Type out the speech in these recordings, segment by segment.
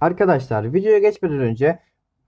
Arkadaşlar videoya geçmeden önce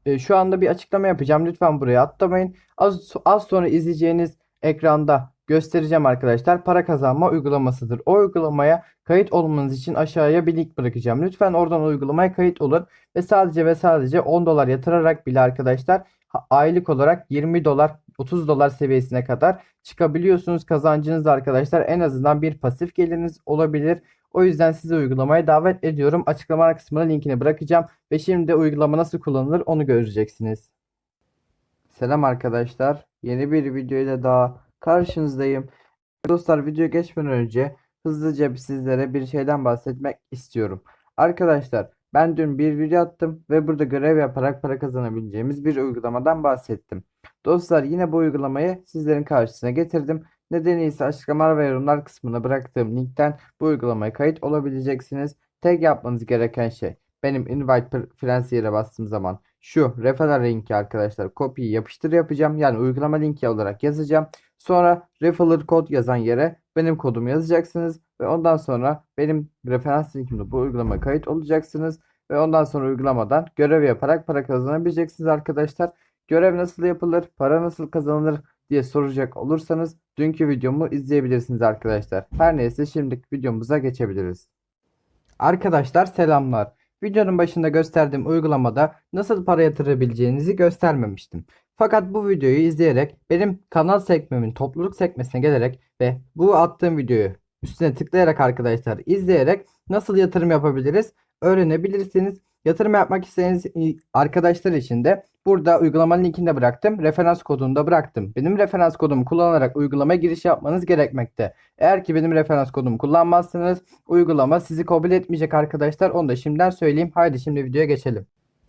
e, şu anda bir açıklama yapacağım. Lütfen buraya atlamayın. Az, az sonra izleyeceğiniz ekranda göstereceğim arkadaşlar. Para kazanma uygulamasıdır. O uygulamaya kayıt olmanız için aşağıya bir link bırakacağım. Lütfen oradan uygulamaya kayıt olun ve sadece ve sadece 10 dolar yatırarak bile arkadaşlar aylık olarak 20 dolar 30 dolar seviyesine kadar çıkabiliyorsunuz. Kazancınız da arkadaşlar en azından bir pasif geliriniz olabilir. O yüzden sizi uygulamaya davet ediyorum. Açıklama kısmına linkini bırakacağım. Ve şimdi uygulama nasıl kullanılır onu göreceksiniz. Selam arkadaşlar. Yeni bir video ile daha karşınızdayım. Dostlar videoya geçmeden önce hızlıca sizlere bir şeyden bahsetmek istiyorum. Arkadaşlar ben dün bir video attım ve burada görev yaparak para kazanabileceğimiz bir uygulamadan bahsettim. Dostlar yine bu uygulamayı sizlerin karşısına getirdim. Nedeni ise açıklama ve yorumlar kısmına bıraktığım linkten bu uygulamaya kayıt olabileceksiniz. Tek yapmanız gereken şey benim invite friends yere bastığım zaman şu referral linki arkadaşlar kopyayı yapıştır yapacağım. Yani uygulama linki olarak yazacağım. Sonra referral kod yazan yere benim kodumu yazacaksınız ve ondan sonra benim referans linkimde bu uygulamaya kayıt olacaksınız ve ondan sonra uygulamadan görev yaparak para kazanabileceksiniz arkadaşlar. Görev nasıl yapılır, para nasıl kazanılır diye soracak olursanız dünkü videomu izleyebilirsiniz arkadaşlar. Her neyse şimdi videomuza geçebiliriz. Arkadaşlar selamlar. Videonun başında gösterdiğim uygulamada nasıl para yatırabileceğinizi göstermemiştim. Fakat bu videoyu izleyerek benim kanal sekmemin topluluk sekmesine gelerek ve bu attığım videoyu üstüne tıklayarak arkadaşlar izleyerek nasıl yatırım yapabiliriz öğrenebilirsiniz. Yatırım yapmak isteyen arkadaşlar için de burada uygulamanın linkini de bıraktım. Referans kodunu da bıraktım. Benim referans kodumu kullanarak uygulamaya giriş yapmanız gerekmekte. Eğer ki benim referans kodumu kullanmazsanız uygulama sizi kabul etmeyecek arkadaşlar. Onu da şimdiden söyleyeyim. Haydi şimdi videoya geçelim.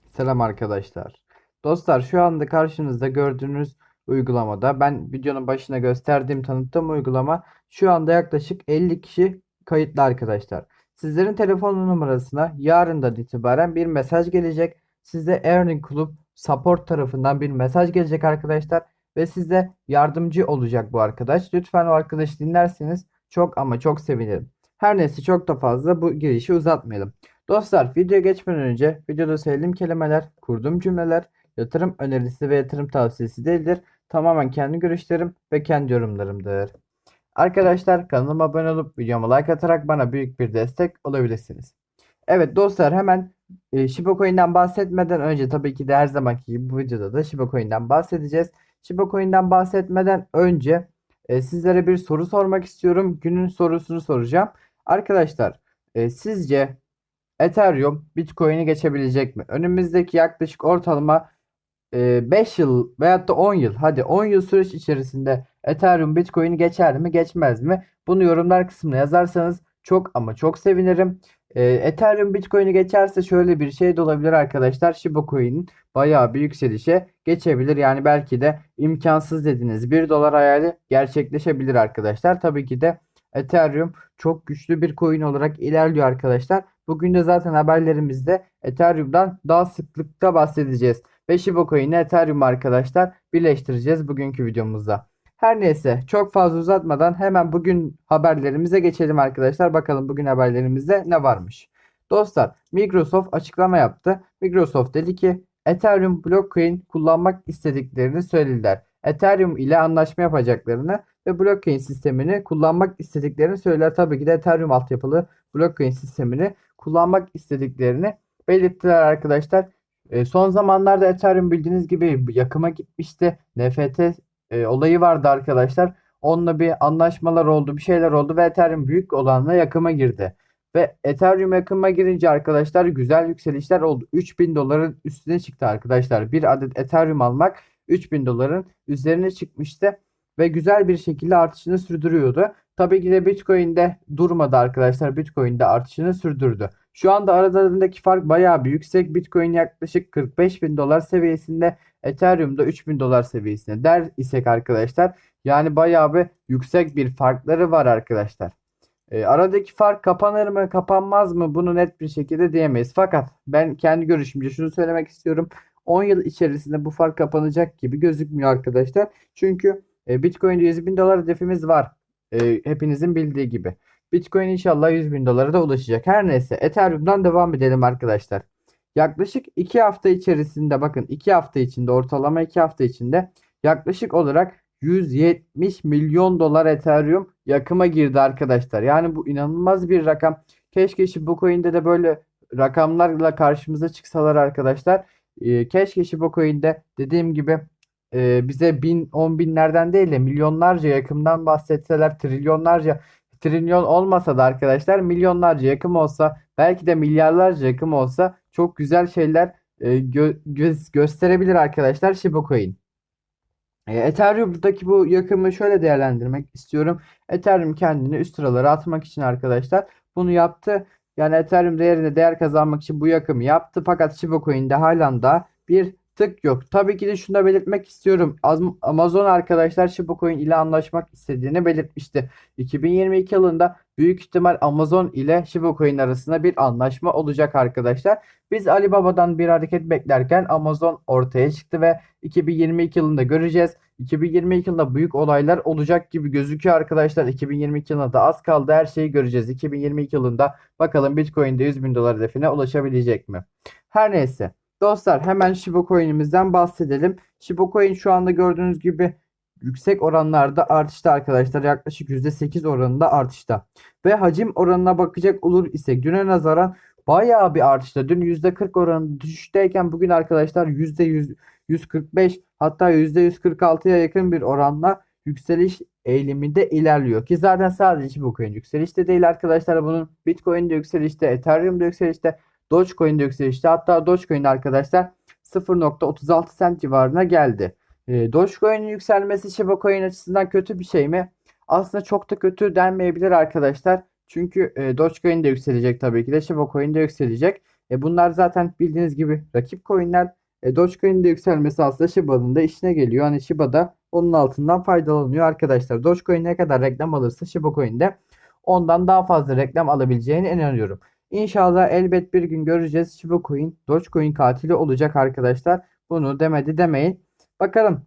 Selam arkadaşlar. Dostlar şu anda karşınızda gördüğünüz uygulamada ben videonun başına gösterdiğim tanıttığım uygulama şu anda yaklaşık 50 kişi kayıtlı arkadaşlar. Sizlerin telefon numarasına yarından itibaren bir mesaj gelecek. Size Earning Club Support tarafından bir mesaj gelecek arkadaşlar ve size yardımcı olacak bu arkadaş. Lütfen o arkadaşı dinlerseniz çok ama çok sevinirim. Her neyse çok da fazla bu girişi uzatmayalım. Dostlar videoya geçmeden önce videoda söylediğim kelimeler, kurduğum cümleler yatırım önerisi ve yatırım tavsiyesi değildir. Tamamen kendi görüşlerim ve kendi yorumlarımdır. Arkadaşlar kanalıma abone olup videoma like atarak bana büyük bir destek olabilirsiniz. Evet dostlar hemen e, Shiba Coin'den bahsetmeden önce tabii ki de her zamanki gibi bu videoda da Shiba Coin'den bahsedeceğiz. Shiba Coin'den bahsetmeden önce e, sizlere bir soru sormak istiyorum. Günün sorusunu soracağım. Arkadaşlar e, sizce Ethereum Bitcoin'i geçebilecek mi? Önümüzdeki yaklaşık ortalama 5 yıl veyahut da 10 yıl hadi 10 yıl süreç içerisinde Ethereum Bitcoin'i geçer mi geçmez mi? Bunu yorumlar kısmına yazarsanız çok ama çok sevinirim. Ethereum Bitcoin'i geçerse şöyle bir şey de olabilir arkadaşlar. Shiba Coin'in bayağı bir yükselişe geçebilir. Yani belki de imkansız dediğiniz 1 dolar hayali gerçekleşebilir arkadaşlar. Tabii ki de Ethereum çok güçlü bir coin olarak ilerliyor arkadaşlar. Bugün de zaten haberlerimizde Ethereum'dan daha sıklıkta bahsedeceğiz. Ve Shiba Ethereum arkadaşlar birleştireceğiz bugünkü videomuzda. Her neyse çok fazla uzatmadan hemen bugün haberlerimize geçelim arkadaşlar. Bakalım bugün haberlerimizde ne varmış. Dostlar Microsoft açıklama yaptı. Microsoft dedi ki Ethereum blockchain kullanmak istediklerini söylediler. Ethereum ile anlaşma yapacaklarını ve blockchain sistemini kullanmak istediklerini söyler. Tabii ki de Ethereum altyapılı blockchain sistemini kullanmak istediklerini belirttiler arkadaşlar. E, son zamanlarda Ethereum bildiğiniz gibi yakıma gitmişti. NFT e, olayı vardı arkadaşlar. Onunla bir anlaşmalar oldu, bir şeyler oldu ve Ethereum büyük olanla yakıma girdi. Ve Ethereum yakıma girince arkadaşlar güzel yükselişler oldu. 3000 doların üstüne çıktı arkadaşlar. Bir adet Ethereum almak 3000 doların üzerine çıkmıştı ve güzel bir şekilde artışını sürdürüyordu. Tabii ki de Bitcoin'de durmadı arkadaşlar. Bitcoin'de artışını sürdürdü. Şu anda aralarındaki fark bayağı bir yüksek. Bitcoin yaklaşık 45 bin dolar seviyesinde. Ethereum'da 3 bin dolar seviyesinde der isek arkadaşlar. Yani bayağı bir yüksek bir farkları var arkadaşlar. E, aradaki fark kapanır mı kapanmaz mı bunu net bir şekilde diyemeyiz. Fakat ben kendi görüşümce şunu söylemek istiyorum. 10 yıl içerisinde bu fark kapanacak gibi gözükmüyor arkadaşlar. Çünkü e, Bitcoin'de 100 bin dolar hedefimiz var. E, hepinizin bildiği gibi. Bitcoin inşallah 100 bin dolara da ulaşacak. Her neyse Ethereum'dan devam edelim arkadaşlar. yaklaşık 2 hafta içerisinde bakın 2 hafta içinde ortalama 2 hafta içinde yaklaşık olarak 170 milyon dolar Ethereum yakıma girdi arkadaşlar. Yani bu inanılmaz bir rakam. Keşke Shiba de böyle rakamlarla karşımıza çıksalar arkadaşlar. Ee, keşke Shiba dediğim gibi e, bize bin, on binlerden değil de milyonlarca yakımdan bahsetseler trilyonlarca trilyon olmasa da arkadaşlar milyonlarca yakım olsa belki de milyarlarca yakım olsa çok güzel şeyler e, gö- göz- gösterebilir arkadaşlar Shiba Coin. E, Ethereum'daki bu yakımı şöyle değerlendirmek istiyorum. Ethereum kendini üst sıralara atmak için arkadaşlar bunu yaptı. Yani Ethereum değerinde değer kazanmak için bu yakımı yaptı. Fakat Shiba Coin'de halen daha bir tık yok. Tabii ki de şunu da belirtmek istiyorum. Az- Amazon arkadaşlar Shiba Coin ile anlaşmak istediğini belirtmişti. 2022 yılında büyük ihtimal Amazon ile Shiba Coin arasında bir anlaşma olacak arkadaşlar. Biz Alibaba'dan bir hareket beklerken Amazon ortaya çıktı ve 2022 yılında göreceğiz. 2022 yılında büyük olaylar olacak gibi gözüküyor arkadaşlar. 2022 yılına da az kaldı. Her şeyi göreceğiz. 2022 yılında bakalım Bitcoin'de 100 bin dolar hedefine ulaşabilecek mi? Her neyse. Dostlar hemen Shiba Coin'imizden bahsedelim. Shiba Coin şu anda gördüğünüz gibi yüksek oranlarda artışta arkadaşlar. Yaklaşık %8 oranında artışta. Ve hacim oranına bakacak olur ise düne nazaran bayağı bir artışta. Dün %40 oranı düşüşteyken bugün arkadaşlar %100 145 hatta %146'ya yakın bir oranla yükseliş eğiliminde ilerliyor. Ki zaten sadece bu coin yükselişte değil arkadaşlar. Bunun Bitcoin'de yükselişte, Ethereum'da yükselişte, Dogecoin'de yükselişte. Hatta Dogecoin arkadaşlar 0.36 cent civarına geldi. E, Dogecoin'in yükselmesi Shiba Coin açısından kötü bir şey mi? Aslında çok da kötü denmeyebilir arkadaşlar. Çünkü e, Dogecoin de yükselecek tabii ki de Shiba Coin de yükselecek. E, bunlar zaten bildiğiniz gibi rakip coinler. E, Dogecoin'in de yükselmesi aslında Shiba'nın da işine geliyor. Hani Shiba da onun altından faydalanıyor arkadaşlar. Dogecoin ne kadar reklam alırsa Shiba Coin de ondan daha fazla reklam alabileceğine inanıyorum. İnşallah elbet bir gün göreceğiz. Shiba Coin Dogecoin katili olacak arkadaşlar. Bunu demedi demeyin. Bakalım.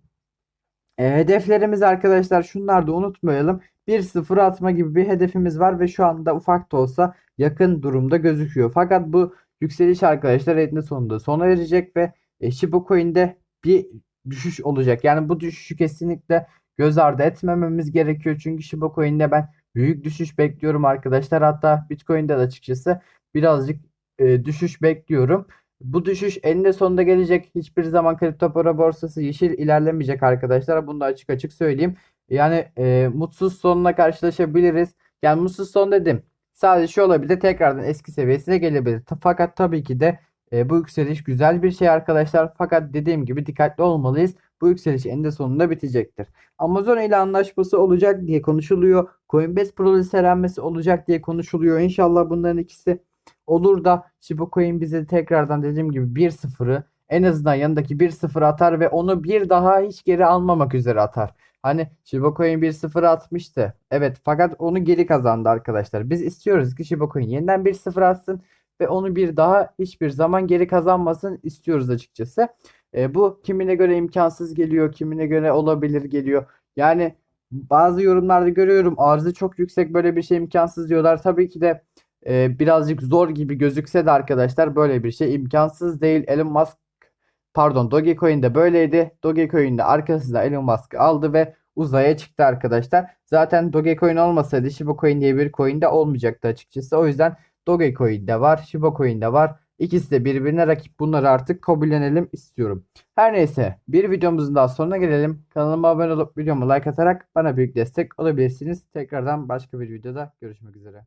E, hedeflerimiz arkadaşlar şunlar da unutmayalım. 1-0 atma gibi bir hedefimiz var ve şu anda ufak da olsa yakın durumda gözüküyor. Fakat bu yükseliş arkadaşlar eninde sonunda sona erecek ve e, Shiba Coin'de bir düşüş olacak. Yani bu düşüşü kesinlikle göz ardı etmememiz gerekiyor. Çünkü Shiba Coin'de ben büyük düşüş bekliyorum arkadaşlar. Hatta Bitcoin'de de açıkçası birazcık e, düşüş bekliyorum. Bu düşüş eninde sonunda gelecek. Hiçbir zaman kripto para borsası yeşil ilerlemeyecek arkadaşlar. Bunu da açık açık söyleyeyim. Yani e, mutsuz sonuna karşılaşabiliriz. Yani mutsuz son dedim. Sadece şu olabilir. Tekrardan eski seviyesine gelebilir. Fakat tabii ki de e, bu yükseliş güzel bir şey arkadaşlar. Fakat dediğim gibi dikkatli olmalıyız. Bu yükseliş eninde sonunda bitecektir. Amazon ile anlaşması olacak diye konuşuluyor. Coinbase Pro listelenmesi olacak diye konuşuluyor. İnşallah bunların ikisi olur da Shiba bize tekrardan dediğim gibi 1-0'ı en azından yanındaki 1-0 atar ve onu bir daha hiç geri almamak üzere atar. Hani Shiba Coin 1-0 atmıştı. Evet fakat onu geri kazandı arkadaşlar. Biz istiyoruz ki Shiba Coin yeniden 1-0 atsın ve onu bir daha hiçbir zaman geri kazanmasın istiyoruz açıkçası. E, bu kimine göre imkansız geliyor, kimine göre olabilir geliyor. Yani bazı yorumlarda görüyorum arzı çok yüksek böyle bir şey imkansız diyorlar. Tabii ki de e, birazcık zor gibi gözükse de arkadaşlar böyle bir şey imkansız değil. Elon Musk pardon Dogecoin de böyleydi. Dogecoin de arkasında Elon Musk aldı ve uzaya çıktı arkadaşlar. Zaten Dogecoin olmasaydı Shiba Coin diye bir coin de olmayacaktı açıkçası. O yüzden Dogecoin de var, Shiba Coin de var. İkisi de birbirine rakip. Bunları artık kabullenelim istiyorum. Her neyse bir videomuzun daha sonuna gelelim. Kanalıma abone olup videomu like atarak bana büyük destek olabilirsiniz. Tekrardan başka bir videoda görüşmek üzere.